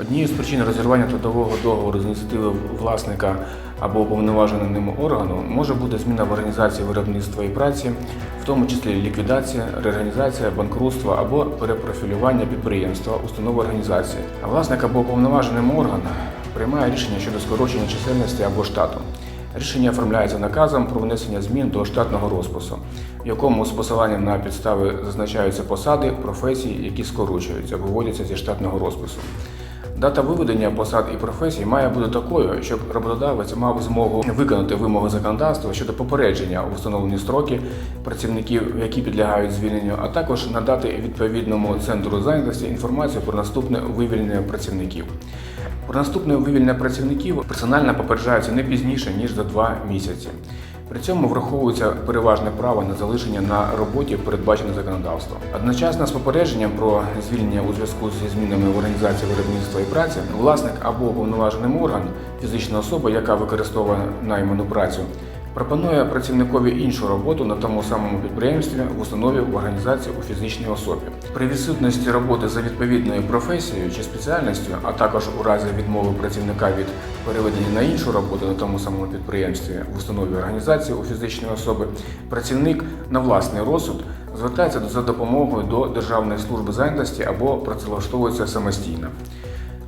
Однією з причин розірвання трудового договору з ініціативи власника або уповноваженого ним органу може бути зміна в організації виробництва і праці, в тому числі ліквідація, реорганізація, банкрутство або перепрофілювання підприємства, установи організації. Власник або уповноваженим орган приймає рішення щодо скорочення чисельності або штату. Рішення оформляється наказом про внесення змін до штатного розпису, в якому з посиланням на підстави зазначаються посади, професії, які скорочуються, виводяться зі штатного розпису. Дата виведення посад і професій має бути такою, щоб роботодавець мав змогу виконати вимоги законодавства щодо попередження у встановлені строки працівників, які підлягають звільненню, а також надати відповідному центру зайнятості інформацію про наступне вивільнення працівників. Про наступне вивільнення працівників персонально попереджається не пізніше ніж за два місяці. При цьому враховується переважне право на залишення на роботі, передбачене законодавством. Одночасно з попередженням про звільнення у зв'язку зі змінами в організації виробництва і праці, власник або уповноважений орган, фізична особа, яка використовує найману працю, пропонує працівникові іншу роботу на тому самому підприємстві в установі в організації у фізичній особі. При відсутності роботи за відповідною професією чи спеціальністю, а також у разі відмови працівника від переведення на іншу роботу на тому самому підприємстві в установі організації у фізичної особи, працівник на власний розсуд звертається за допомогою до Державної служби зайнятості або працевлаштовується самостійно.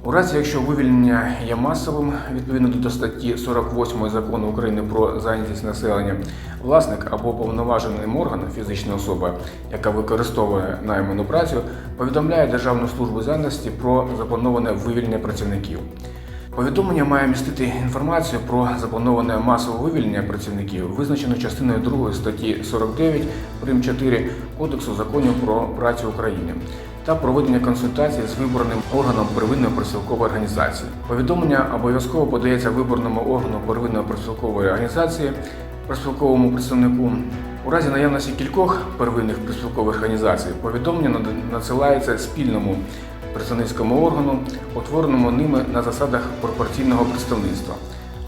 У разі, якщо вивільнення є масовим, відповідно до статті 48 закону України про зайнятість населення, власник або повноважений орган фізична особа, яка використовує найману працю, повідомляє Державну службу зайнятості про заплановане вивільнення працівників. Повідомлення має містити інформацію про заплановане масове вивільнення працівників, визначену частиною 2 статті 49 прим. 4 Кодексу законів про працю України та проведення консультацій з виборним органом первинної профспілкової організації. Повідомлення обов'язково подається виборному органу первинної профспілкової організації, профспілковому представнику. У разі наявності кількох первинних профспілкових організацій повідомлення над- надсилається спільному представницькому органу, утвореному ними на засадах пропорційного представництва.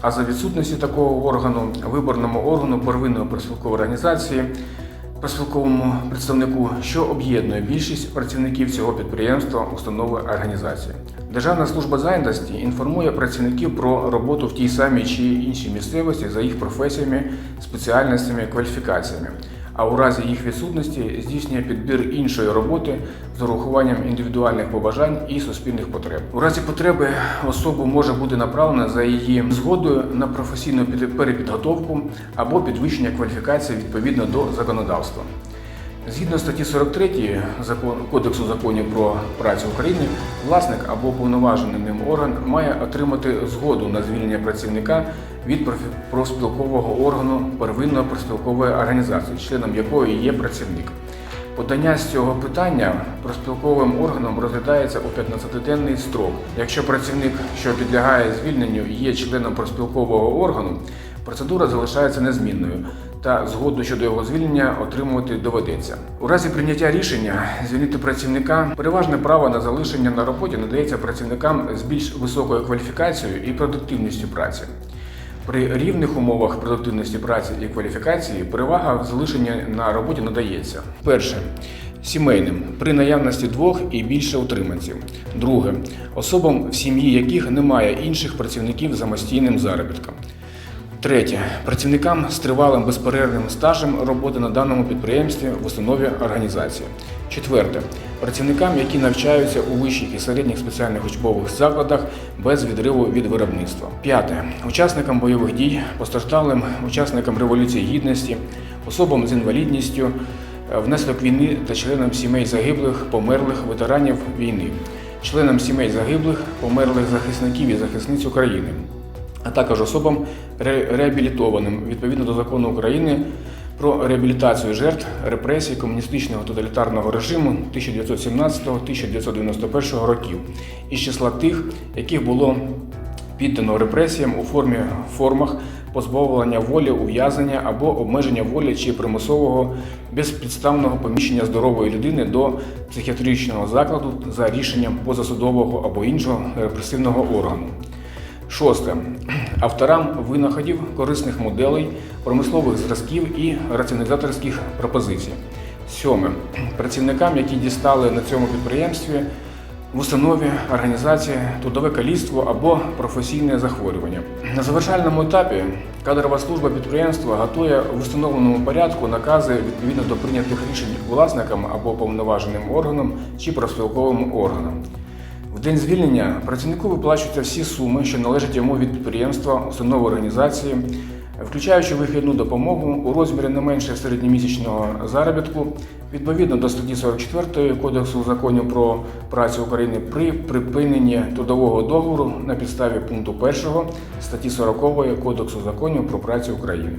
А за відсутності такого органу виборному органу первинної профспілкової організації профспілковому представнику, що об'єднує більшість працівників цього підприємства, установи організації. Державна служба зайнятості інформує працівників про роботу в тій самій чи іншій місцевості за їх професіями, спеціальностями, кваліфікаціями. А у разі їх відсутності здійснює підбір іншої роботи з урахуванням індивідуальних побажань і суспільних потреб. У разі потреби особу може бути направлена за її згодою на професійну під- перепідготовку або підвищення кваліфікації відповідно до законодавства. Згідно статті 43 закон, Кодексу законів про працю України, власник або повноважений ним орган має отримати згоду на звільнення працівника від профспілкового органу первинної профспілкової організації, членом якої є працівник. Подання з цього питання профспілковим органом розглядається у 15-денний строк. Якщо працівник, що підлягає звільненню, є членом профспілкового органу, процедура залишається незмінною, та згоду щодо його звільнення отримувати доведеться. У разі прийняття рішення звільнити працівника переважне право на залишення на роботі надається працівникам з більш високою кваліфікацією і продуктивністю праці. При рівних умовах продуктивності праці і кваліфікації перевага залишення на роботі надається. Перше. Сімейним при наявності двох і більше утриманців. Друге. Особам, в сім'ї яких немає інших працівників з самостійним заробітком. Третє. Працівникам з тривалим безперервним стажем роботи на даному підприємстві в установі організації. Четверте. Працівникам, які навчаються у вищих і середніх спеціальних учбових закладах без відриву від виробництва. П'яте. Учасникам бойових дій, постраждалим, учасникам Революції Гідності, особам з інвалідністю, е, внаслідок війни та членам сімей загиблих, померлих ветеранів війни, членам сімей загиблих, померлих захисників і захисниць України а також особам ре- реабілітованим відповідно до закону України про реабілітацію жертв репресій комуністичного тоталітарного режиму 1917-1991 років із числа тих, яких було піддано репресіям у формі формах позбавлення волі, ув'язнення або обмеження волі чи примусового безпідставного поміщення здорової людини до психіатричного закладу за рішенням позасудового або іншого репресивного органу. Шосте. Авторам винаходів, корисних моделей, промислових зразків і раціоналізаторських пропозицій. Сьоме. Працівникам, які дістали на цьому підприємстві в установі, організації, трудове каліцтво або професійне захворювання. На завершальному етапі кадрова служба підприємства готує в установленому порядку накази відповідно до прийнятих рішень власникам або повноваженим органам чи профспілковим органам. День звільнення працівнику виплачуються всі суми, що належать йому від підприємства, установи організації, включаючи вихідну допомогу у розмірі не менше середньомісячного заробітку, відповідно до статті 44 Кодексу законів про працю України при припиненні трудового договору на підставі пункту 1 статті 40 Кодексу законів про працю України.